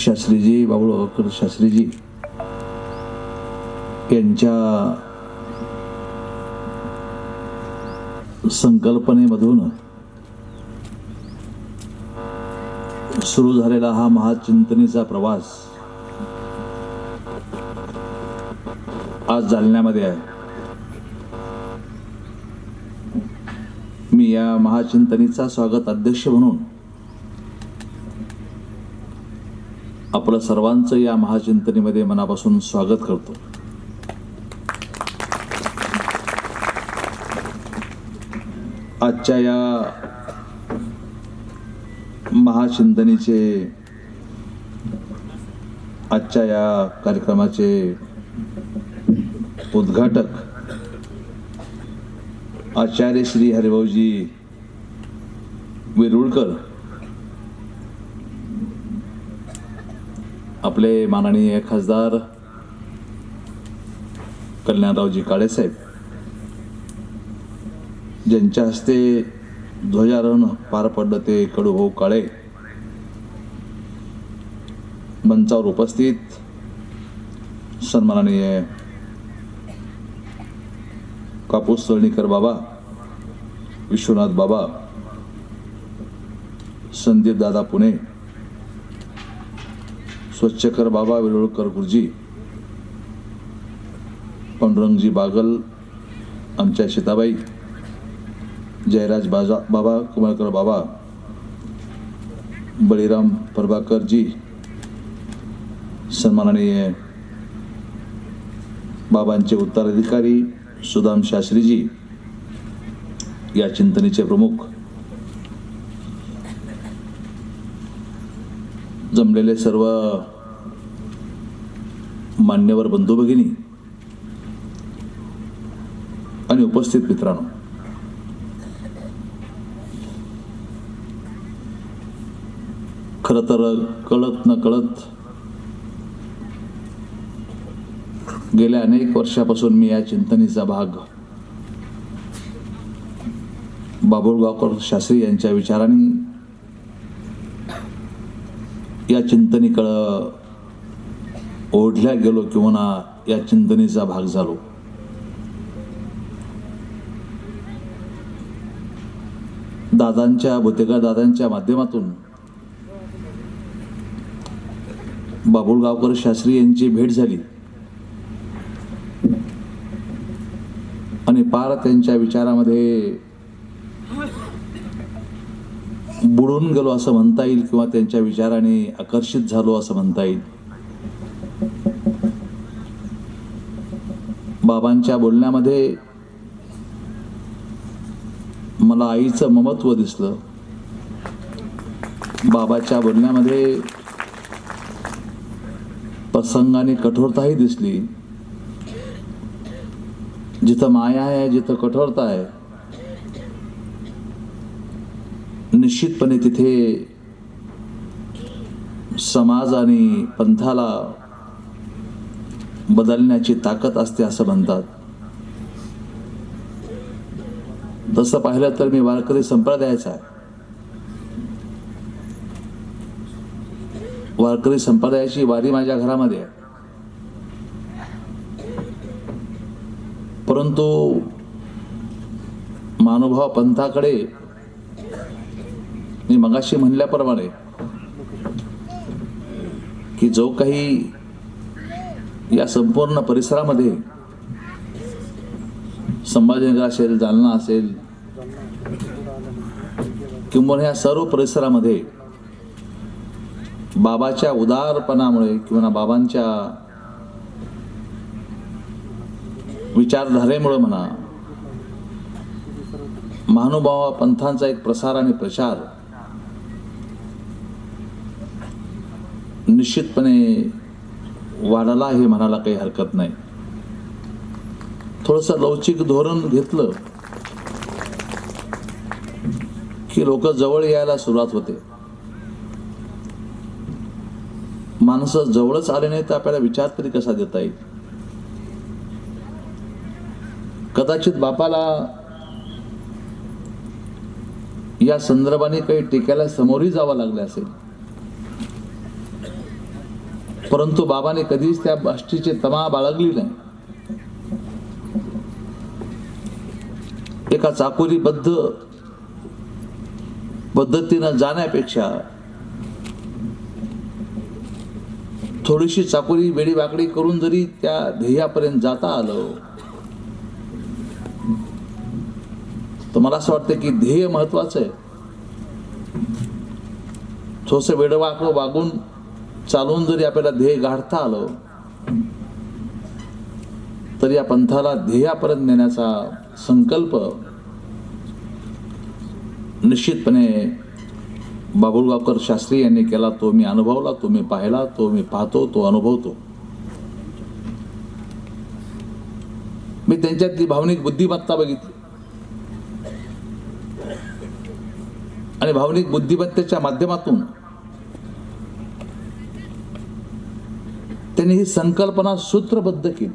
शास्त्रीजी बाबुळकर शास्त्रीजी यांच्या संकल्पनेमधून सुरू झालेला हा महाचिंतनेचा प्रवास आज जालन्यामध्ये आहे. मी या महाचिंतनीचा स्वागत अध्यक्ष म्हणून आपलं सर्वांचं या महाचिंतनेमध्ये मनापासून स्वागत करतो. आजच्या या महाचिंतनेचे आजच्या या कार्यक्रमाचे उद्घाटक आचार्य श्री हरिभाऊजी वेरुळकर आपले माननीय खासदार कल्याणरावजी काळेसाहेब ज्यांच्या हस्ते ध्वजारोहण पार पडलं ते कडूभाऊ काळे मंचावर उपस्थित. सन्माननीय कापूस तळणीकर बाबा विश्वनाथ बाबा संदीप दादा पुणे स्वच्छकर बाबा विरोळकर गुरुजी, पांडुरंगजी बागल, आमच्या सीताबाई जयराज बाजा, बाबा, कुमारकर बाबा, बळीराम प्रभाकरजी, सन्माननीय बाबांचे उत्तराधिकारी सुदाम शास्त्रीजी, या चिंतनेचे प्रमुख जमलेले सर्व मान्यवर बंधू भगिनी आणि उपस्थित मित्रांनो. खरं तर कळत न कळत गेल्या अनेक वर्षापासून मी या चिंतनीचा भाग बाबुळगावकर शास्त्री यांच्या विचारांनी या चिंतनेकडं ओढल्या गेलो किंवा या चिंतनेचा भाग झालो. दादांच्या भुतेकर दादांच्या माध्यमातून बाबुळगावकर शास्त्री यांची भेट झाली. आणि पार त्यांच्या विचारामध्ये बुडून गेलो असं म्हणता येईल किंवा त्यांच्या विचाराने आकर्षित झालो असं म्हणता येईल? बाबांच्या बोलण्यामध्ये मला आईचं ममत्व दिसलं. बाबाच्या बोलण्यामध्ये प्रसंगाने कठोरताही दिसली. जिथं माया आहे जिथं कठोरता आहे निश्चितपणे तिथे समाज आणि पंथाला बदलण्याची ताकद असते असं म्हणतात. तसं पाहिलं तर मी वारकरी संप्रदायाचा आहे. वारकरी संप्रदायाची वारी माझ्या घरामध्ये आहे. परंतु मानुभाव पंथाकडे मी मगाशी म्हणल्याप्रमाणे की जो काही या संपूर्ण परिसरामध्ये संभाजीनगर असेल जालना असेल किंवा या सर्व परिसरामध्ये बाबाच्या उदारपणामुळे किंवा बाबांच्या विचारधारेमुळे म्हणा महानुभावा पंथांचा एक प्रसार आणि प्रचार निश्चितपणे वाढला हे म्हणायला काही हरकत नाही. थोडस लवचिक धोरण घेतलं की लोक जवळ यायला सुरुवात होते. माणसं जवळच आले नाही तर आपल्याला विचार तरी कसा देता येईल? कदाचित बापाला या संदर्भाने काही टिकायला समोरही जावं लागलं असेल. परंतु बाबाने कधीच त्या गोष्टीची तमा बाळगली नाही. एका चाकोरीबद्ध पद्धतीनं जाण्यापेक्षा थोडीशी चाकोरी वेडीवाकडी करून जरी त्या ध्येयापर्यंत जाता आलं तर मला असं वाटतं की ध्येय महत्वाचं आहे. थोडंसं वेडवाकडं वागून चालून जरी आपल्याला ध्येय गाठता आलं तर या पंथाला ध्येयापर्यंत नेण्याचा संकल्प निश्चितपणे बाबुळगावकर शास्त्री यांनी केला तो मी अनुभवला तो मी पाहिला तो मी पाहतो तो अनुभवतो. मी त्यांच्यातली भावनिक बुद्धिमत्ता बघितली. आणि भावनिक बुद्धिमत्तेच्या माध्यमातून त्यांनी ही संकल्पना सूत्रबद्ध केली.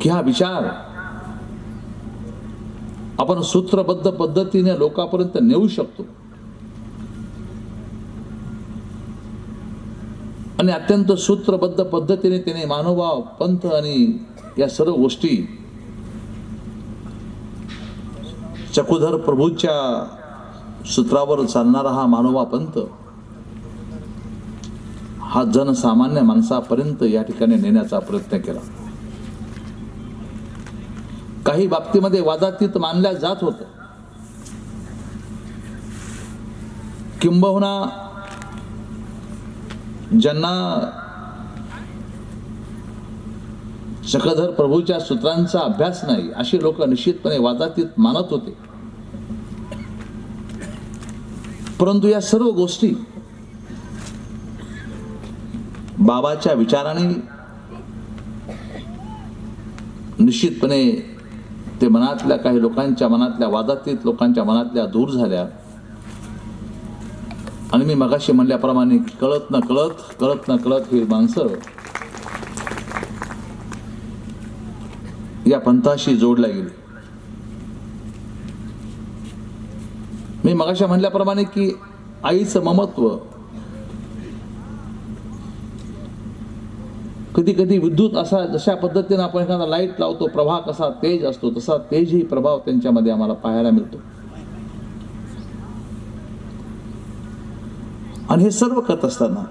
की हा विचार आपण सूत्रबद्ध पद्धतीने लोकांपर्यंत नेऊ शकतो. आणि अत्यंत सूत्रबद्ध पद्धतीने त्याने मानोभाव पंथ आणि या सर्व गोष्टी चकुधर प्रभूच्या सूत्रावर चालणारा हा मानवा पंथ हा जनसामान्य माणसापर्यंत या ठिकाणी नेण्याचा प्रयत्न केला. काही बाबतीमध्ये वादातीत मानल्या जात होत किंबहुना ज्यांना चक्रधर प्रभूच्या सूत्रांचा अभ्यास नाही अशी लोक निश्चितपणे वादातीत मानत होते. परंतु या सर्व गोष्टी बाबाच्या विचाराने निश्चितपणे ते मनातल्या काही लोकांच्या मनातल्या वादातीत लोकांच्या मनातल्या दूर झाल्या. आणि मी मगाशी म्हणल्याप्रमाणे कळत न कळत कळत न कळत ही माणसं या पंथाशी जोडल्या गेली. मी मगाशी म्हणल्याप्रमाणे की आईचं ममत्व कधी कधी विद्युत असा जशा पद्धतीने आपण एखादा लाइट लावतो प्रवाह कसा तेज असतो तसा तेजही प्रभाव त्यांच्यामध्ये आम्हाला पाहायला मिळतो. आणि हे सर्व करत असताना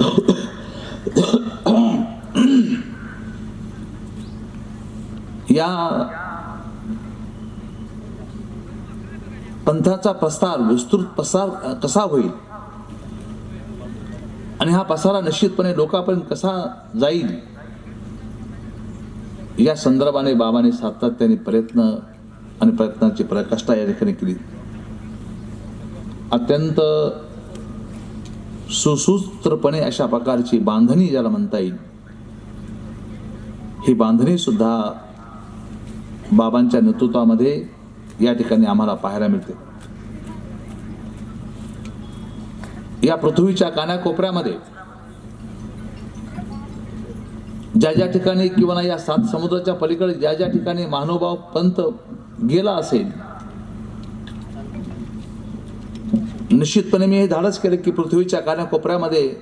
या पंथाचा प्रसार विस्तृत प्रसार कसा होईल? आणि हा पसारा निश्चितपणे लोकांपर्यंत कसा जाईल? या संदर्भाने बाबाने सातत्याने प्रयत्न आणि प्रयत्नाची प्रकाष्ठा या ठिकाणी केली. अत्यंत सुसूत्रपणे अशा प्रकारची बांधणी ज्याला म्हणता येईल. ही बांधणी सुद्धा बाबांच्या नेतृत्वामध्ये या ठिकाणी आम्हाला पाहायला मिळते. या पृथ्वीच्या कानाकोपऱ्यामध्ये. ज्या ज्या ठिकाणी किंवा या सात समुद्राच्या पलीकडे ज्या ज्या ठिकाणी महानुभाव पंत गेला असेल निश्चितपणे मी हे धाडस केलं की पृथ्वीच्या कानाकोपऱ्यामध्ये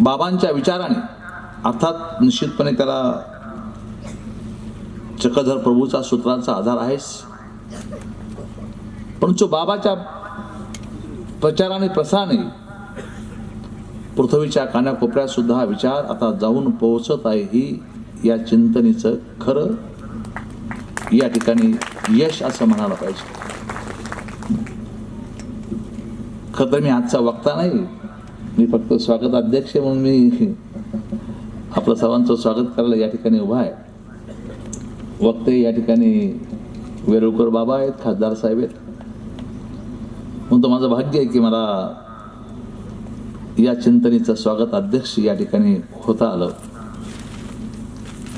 बाबांच्या विचाराने अर्थात निश्चितपणे त्याला चक्रधर प्रभूचा सूत्रांचा आधार आहेच. परंतु बाबाच्या प्रचाराने प्रसाराने पृथ्वीच्या कानाकोपऱ्यात सुद्धा हा विचार आता जाऊन पोहोचत आहे. ही या चिंतनेचं खरं या ठिकाणी यश असं म्हणायला पाहिजे. खरं तर मी आजचा वक्ता नाही. मी फक्त स्वागत अध्यक्ष म्हणून मी आपलं सर्वांचं स्वागत करायला या ठिकाणी उभा आहे. वक्ते या ठिकाणी वेरुळकर बाबा आहेत खासदार साहेब आहेत. म्हणून तर माझं भाग्य आहे की मला या चिंतनेचं स्वागत अध्यक्ष या ठिकाणी होता आलं.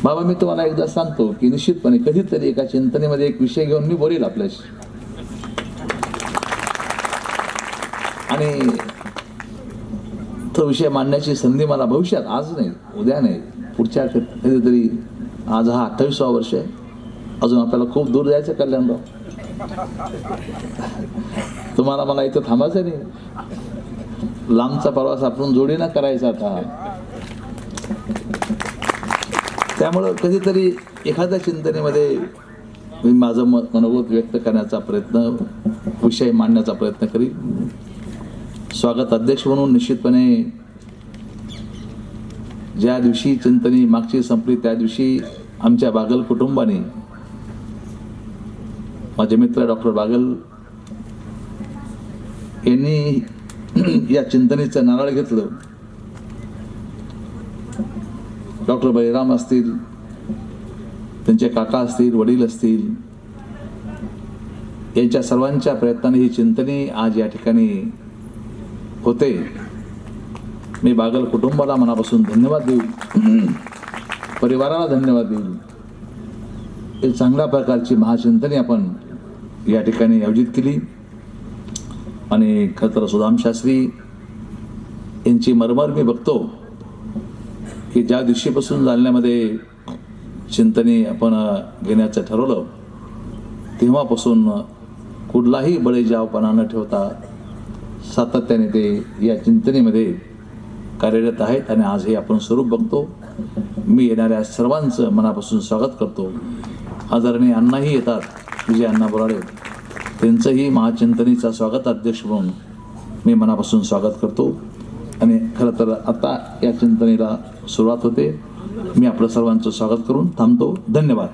बाबा मी तुम्हाला एकदा सांगतो की निश्चितपणे कधीतरी एका चिंतनेमध्ये एक विषय घेऊन मी बोलेल आपल्याशी. आणि तो विषय मांडण्याची संधी मला भविष्यात आज नाही उद्या नाही पुढच्या कधीतरी आज हा अठ्ठावीसवा वर्ष आहे. अजून आपल्याला खूप दूर जायचं कल्याणराव. तुम्हाला मला इथं थांबायचं नाही. लांबचा प्रवास आपण जोडीनं करायचा आता. त्यामुळं कधीतरी एखाद्या चिंतनेमध्ये मी माझं मत मनोगत व्यक्त करण्याचा प्रयत्न विषय मांडण्याचा प्रयत्न करीन. स्वागत अध्यक्ष म्हणून निश्चितपणे ज्या दिवशी चिंतनी मागची संपली त्या दिवशी आमच्या बागल कुटुंबाने माझे मित्र डॉक्टर बागल. यांनी या चिंतनेचं नारळ घेतलं. डॉक्टर बळीराम असतील त्यांचे काका असतील वडील असतील यांच्या सर्वांच्या प्रयत्नाने ही चिंतने आज या ठिकाणी होते. मी बागल कुटुंबाला मनापासून धन्यवाद देऊ. परिवाराला धन्यवाद देईल एक चांगल्या प्रकारची महाचिंतने आपण या ठिकाणी आयोजित केली. आणि खरंतर सुदाम शास्त्री यांची मरमर मी बघतो की ज्या दिवशीपासून जालन्यामध्ये चिंतने आपण घेण्याचं ठरवलं तेव्हापासून कुठलाही बळीजावपणा न ठेवता सातत्याने ते या चिंतनेमध्ये कार्यरत आहेत आणि आज हे आपण स्वरूप बघतो. मी येणाऱ्या सर्वांचं मनापासून स्वागत करतो. आदरणीय अण्णाही येतात. विजय अण्णा बोराडे त्यांचंही महाचिंतनीचा स्वागत अध्यक्ष म्हणून मी मनापासून स्वागत करतो. आणि खरं तर आता या चिंतनेला सुरुवात होते. मी आपलं सर्वांचं स्वागत करून थांबतो. धन्यवाद.